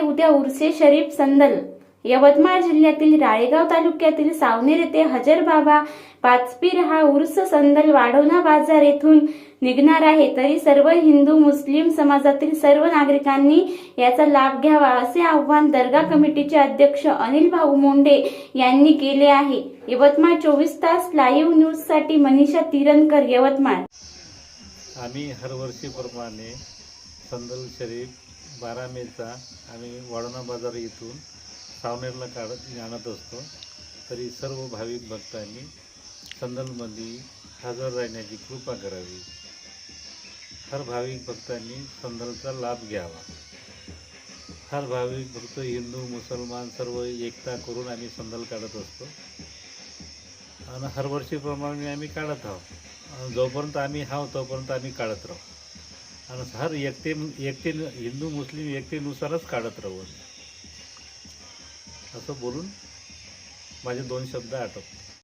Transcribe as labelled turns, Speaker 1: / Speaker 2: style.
Speaker 1: उद्या उर्से शरीफ संदल. यवतमाळ जिल्ह्यातील राळेगाव तालुक्यातील सावनेर येथे हजर बाबा पाचपीर हा उर्स संदल वाढवणा बाजार येथून निघणार आहे. तरी सर्व हिंदू मुस्लिम समाजातील सर्व नागरिकांनी याचा लाभ घ्यावा असे आवाहन दर्गा कमिटीचे अध्यक्ष अनिल भाऊ मोंडे यांनी केले आहे. यवतमाळ चोवीस तास लाईव्ह न्यूजसाठी मनीषा तिरणकर यवतमाळ.
Speaker 2: आम्ही हरवर्षीप्रमाणे संदल शरीफ बारा मेचा आम्ही वाडोणा बाजार इथून सावनेरला काढत आणत असतो. तरी सर्व भाविक भक्तांनी संदलमध्ये हजर राहण्याची कृपा करावी. हर भाविक भक्तांनी संदलचा लाभ घ्यावा. हर भाविक भक्त हिंदू मुसलमान सर्व एकता करून आम्ही संदल काढत असतो. आणि हरवर्षीप्रमाणे आम्ही काढत आहोत. आणि जोपर्यंत आम्ही हाव तोपर्यंत आम्ही काढत राहू. आणि हर एकटे एकटे हिंदू मुस्लिम एकटेनुसारच काढत राहू असं बोलून माझे दोन शब्द आटोपतो